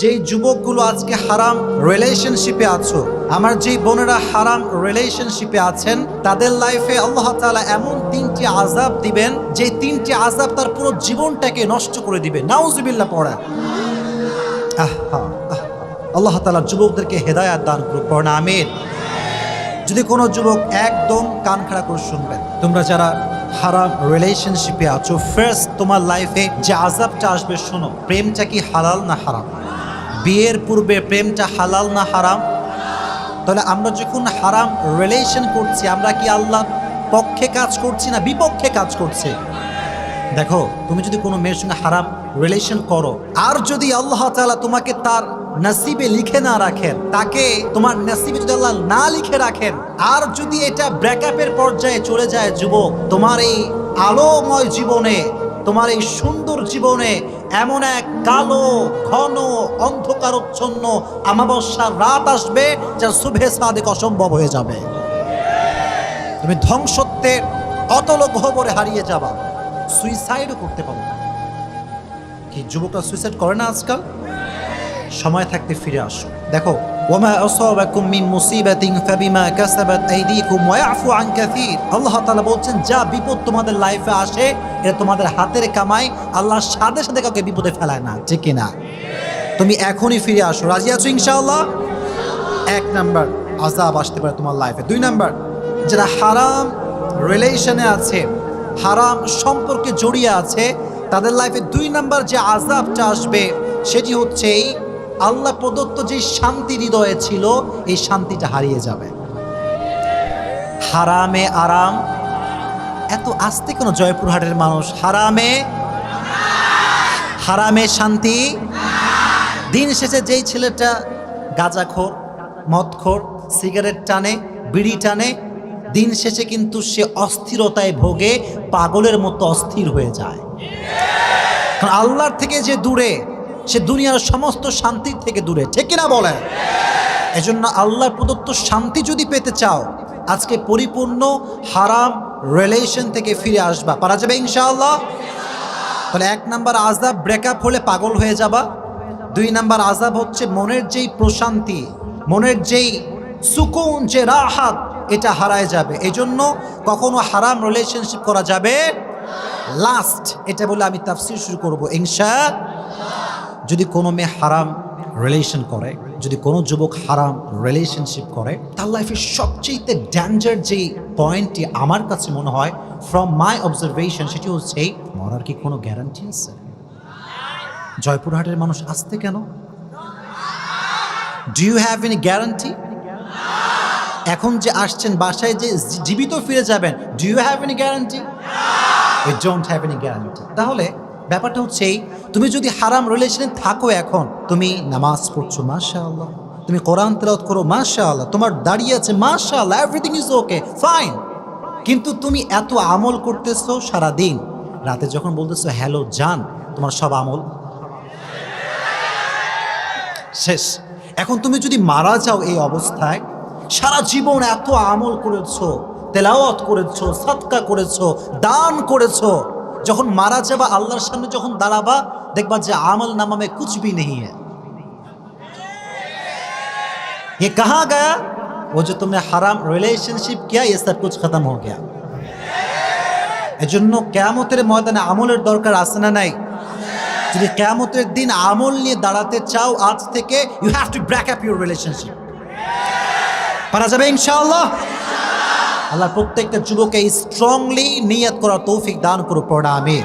যেই যুবকগুলো আজকে হারাম রিলেশনশিপে আছো, আমার যেই বোনেরা হারাম রিলেশনশিপে আছেন, তাদের লাইফে আল্লাহ তাআলা এমন তিনটি আজাব দিবেন যে তিনটি আজাব তার পুরো জীবনটাকে নষ্ট করে দিবে। নাউজুবিল্লাহ পড়া। আল্লাহ তাআলা যুবকদেরকে হেদায়াত দান করুক, পড়া যদি কোনো যুবক একদম কান খাড়া করে শুনবেন, তোমরা যারা হারাম রিলেশনশিপে আছো ফার্স্ট তোমার লাইফে যে আজাবটা আসবে, শোনো, প্রেমটা কি হালাল না হারাম? বিয়ের পূর্বে প্রেমটা হালাল না হারাম? তাহলে আমরা যখন হারাম রিলেশন করছি, আমরা কি আল্লাহ পক্ষে কাজ করছি না বিপক্ষে কাজ করছি? দেখো, তুমি যদি কোনো মেয়ের সঙ্গে হারাম রিলেশন করো, আর যদি আল্লাহ তালা তোমাকে তার নসিবে লিখে না রাখেন, তাকে তোমার নসিবে যদি আল্লাহ না লিখে রাখেন, আর যদি এটা ব্রেকআপের পর্যায়ে চলে যায় যুবক, তোমার এই আলোময় জীবনে তোমার এই সুন্দর জীবনে এমন এক কালো, ঘন, অন্ধকারচ্ছন্ন আমাবস্যার রাত আসবে যা শুভে সাদেক অসম্ভব হয়ে যাবে। তুমি ধ্বংসত্বের অতল গহবরে হারিয়ে যাবা। সুইসাইডও করতে পারো কি, যুবকরা সুইসাইড করে না আজকাল? সময় থাকতে ফিরে আসো। দেখো ওমা আসাবাকুম মিন মুসিবাতিন ফাবিমা কাসাবাত আইদিকুম ওয়া ইয়াফু আন কাসীর আল্লাহ তাআলা বলছেন, যা বিপদ তোমাদের লাইফে আসে, এটা তোমাদের হাতের কামাই আল্লাহর সাথে সাথে কাউকে বিপদে ফেলায় না, ঠিক না তুমি এখনই ফিরে আসো। রাজি আছো ইনশাআল্লাহ? এক নাম্বার আজাব আসতে পারে তোমার লাইফে দুই নাম্বার, যারা হারাম রিলেশনে আছে, হারাম সম্পর্কে জড়িয়ে আছে, তাদের লাইফে দুই নাম্বার যে আজাবটা আসবে, সেটি হচ্ছে এই আল্লাহ প্রদত্ত যে শান্তি হৃদয়ে ছিল, এই শান্তিটা হারিয়ে যাবে। হারামে আরাম। এত আস্তে কোনো জয়পুরহাটের মানুষ? হারামে হারামে শান্তি। দিন শেষে যেই ছেলেটা গাঁজাখোর, মদখোর, সিগারেট টানে, বিড়ি টানে, দিন শেষে কিন্তু সে অস্থিরতায় ভোগে, পাগলের মতো অস্থির হয়ে যায়। আল্লাহর থেকে যে দূরে সে দুনিয়ার সমস্ত শান্তির থেকে দূরে, ঠিক কিনা বলেন? এজন্য আল্লাহর প্রদত্ত শান্তি যদি পেতে চাও, আজকে পরিপূর্ণ, হারাম রিলেশন থেকে ফিরে আসবা। পারা যাবে ইনশাআল্লাহ? তাহলে এক নাম্বার আজাব ব্রেকআপ হলে পাগল হয়ে যাবা। দুই নাম্বার আজাব হচ্ছে মনের যেই প্রশান্তি, মনের যেই সুকুন, যে রাহাত, এটা হারায় যাবে। এই জন্য কখনো হারাম রিলেশনশিপ করা যাবে লাস্ট এটা বলে আমি তাফসির শুরু করব ইনশা যদি কোনো মেয়ে হারাম রিলেশন করে, যদি কোনো যুবক হারাম রিলেশনশিপ করে, তার লাইফের সবচেয়ে ড্যাঞ্জার যে পয়েন্টটি আমার কাছে মনে হয় ফ্রম মাই অবজারভেশন সেটি হচ্ছে মরার কি কোনো গ্যারান্টি আছে? জয়পুরহাটের মানুষ আসতে কেন? Do you have any guarantee এখন যে আসছেন, বাসায় যে জীবিত ফিরে যাবেন do you have any guarantee don't have any guarantee তাহলে ব্যাপারটা হচ্ছে এই, তুমি যদি হারাম রিলেশনে থাকো এখন তুমি নামাজ পড়ছো মাশা আল্লাহ তুমি কোরআন তেলাওয়াত করো মাশা আল্লাহ তোমার দাঁড়িয়ে আছে মাশা আল্লাহ এভরিথিং ইজ ওকে ফাইন কিন্তু তুমি এত আমল করতেছো সারা দিন রাতে যখন বলতেছো হ্যালো জান তোমার সব আমল? শেষ। এখন তুমি যদি মারা যাও এই অবস্থায় সারা জীবন এত আমল করেছ তেলাওয়াত করেছ সৎকা করেছ দান করেছ যখন মারা যাবা আল্লাহর সামনে যখন দাঁড়াবা দেখবা যে আমল नामा में कुछ भी नहीं है ये कहाँ गया वो जो तुमने हराम रिलेशनशिप किया ये सब कुछ खत्म हो गया এজন্য কেয়ামতের ময়দানে আমলের দরকার আছে না নাই যদি কেয়ামতের দিন আমল নিয়ে দাঁড়াতে চাও আজ থেকে you have to break up your relationship পারা যাবে ইনশাআল্লাহ আল্লাহ প্রত্যেকটা যুবকে স্ট্রংলি নিয়াত করার তৌফিক দান করুক পড়া আমি